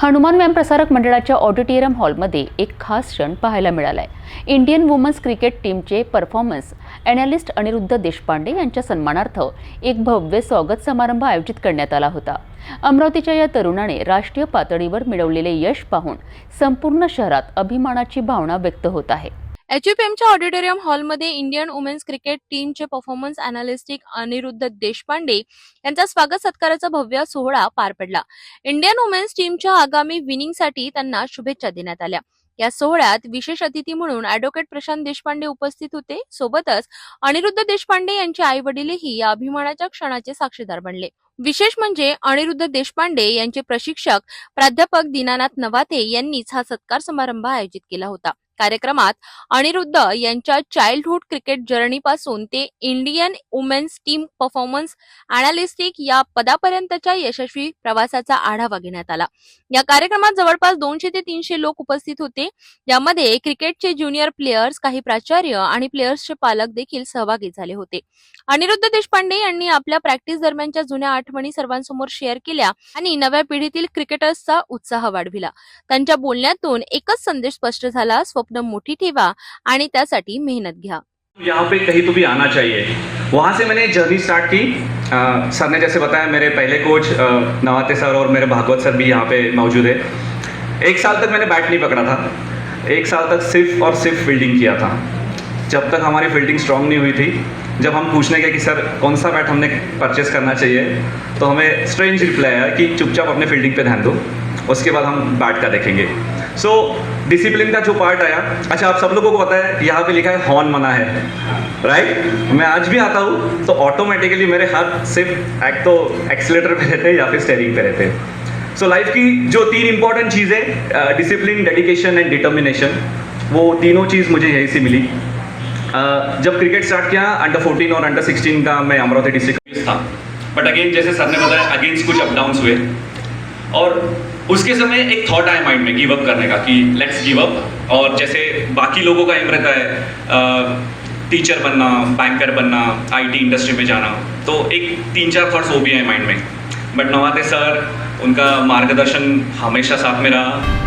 हनुमान व्यायाम प्रसारक मंडळाच्या ऑडिटोरियम हॉलमध्ये एक खास क्षण पाहायला मिळाला आहे इंडियन वुमन्स क्रिकेट टीमचे परफॉर्मन्स अॅनालिस्ट अनिरुद्ध देशपांडे यांच्या सन्मानार्थ एक भव्य स्वागत समारंभ आयोजित करण्यात आला होता. अमरावतीच्या या तरुणाने राष्ट्रीय पातळीवर मिळवलेले यश पाहून संपूर्ण शहरात अभिमानाची भावना व्यक्त होत आहे. एचयूपीएमच्या ऑडिटोरियम हॉलमध्ये इंडियन वुमेन्स क्रिकेट टीमचे परफॉर्मन्स अनालिस्टिक अनिरुद्ध देशपांडे यांचा स्वागत सत्काराचा भव्य सोहळा पार पडला. इंडियन वुमेन्स टीमच्या आगामी विनिंगसाठी त्यांना शुभेच्छा देण्यात आल्या. या सोहळ्यात विशेष अतिथी म्हणून अॅडव्होकेट प्रशांत देशपांडे उपस्थित होते. सोबतच अनिरुद्ध देशपांडे यांचे आई वडीलही या अभिमानाच्या क्षणाचे साक्षीदार बनले. विशेष म्हणजे अनिरुद्ध देशपांडे यांचे प्रशिक्षक प्राध्यापक दीनानाथ नवाथे यांनीच हा सत्कार समारंभ आयोजित केला होता. कार्यक्रमात अनिरुद्ध यांच्या चाइल्डहुड क्रिकेट जर्नीपासून ते Indian women's team performance analytic या पदापर्यंतच्या यशस्वी प्रवासाचा आढावा घेण्यात आला. या कार्यक्रमात जवळपास दोनशे ते तीनशे लोक उपस्थित होते. यामध्ये क्रिकेटचे ज्युनियर प्लेयर्स काही प्राचार्य आणि प्लेयर्सचे पालक देखील सहभागी झाले होते. अनिरुद्ध देशपांडे यांनी आपल्या प्रॅक्टिस दरम्यानच्या जुन्या आठवणी सर्वांसमोर शेअर केल्या आणि नव्या पिढीतील क्रिकेटर्सचा उत्साह वाढविला. त्यांच्या बोलण्यातून एकच संदेश स्पष्ट झाला स्वप्न मोठी ठेवा आणि त्यासाठी मेहनत घ्या. यहाँ पे कहीं तो भी आना चाहिए। वहाँ से मैंने जर्नी स्टार्ट की। अ, सर ने जैसे बताया मेरे पहले कोच नवाते सर और मेरे भागवत सर भी यहाँ पे मौजूद है। एक साल तक मैंने बैट नहीं पकड़ा था। एक साल तक सिर्फ़ और सिर्फ़ फील्डिंग किया था। जब तक हमारी फील्डिंग स्ट्रांग नहीं हुई थी जब हम पूछने गए कि सर कौन सा बैट हमने परचेस करना चाहिए तो हमें स्ट्रेंज रिप्लाई आया कि चुपचाप अपने फील्डिंग पे ध्यान दो। उसके बाद हम बैट का देखेंगे। सो डिसिप्लिन का जो पार्ट आया अच्छा आप सब लोगों को पता है यहाँ पे लिखा है हॉर्न मना है राइट मैं आज भी आता हूँ तो ऑटोमेटिकली मेरे हाथ सिर्फ़ एक तो एक्सीटर पे रहते हैं या फिर स्टेयरिंग पे रहते हैं। सो लाइफ की जो तीन इंपॉर्टेंट चीज़ें डिसिप्लिन डेडिकेशन एंड डिटर्मिनेशन वो तीनों चीज़ मुझे यहीं से मिली। अ, जब क्रिकेट स्टार्ट किया अंडर 14 और अंडर 16 का मैं अमरावती डिस्ट्रिक्ट था। बट अगेन जैसे सर ने बताया अगेंस्ट कुछ अप डाउन्स हुए। और उसके समय एक थॉट आया माइंड में गिव अप करने का, कि लेट्स गिव अप और जैसे बाकी लोगों का एम रहता है टीचर बनना बैंकर बनना आईटी इंडस्ट्री में जाना तो एक तीन चार थॉट्स वो भी आए माइंड में। बट नवाते सर उनका मार्गदर्शन हमेशा साथ में रहा।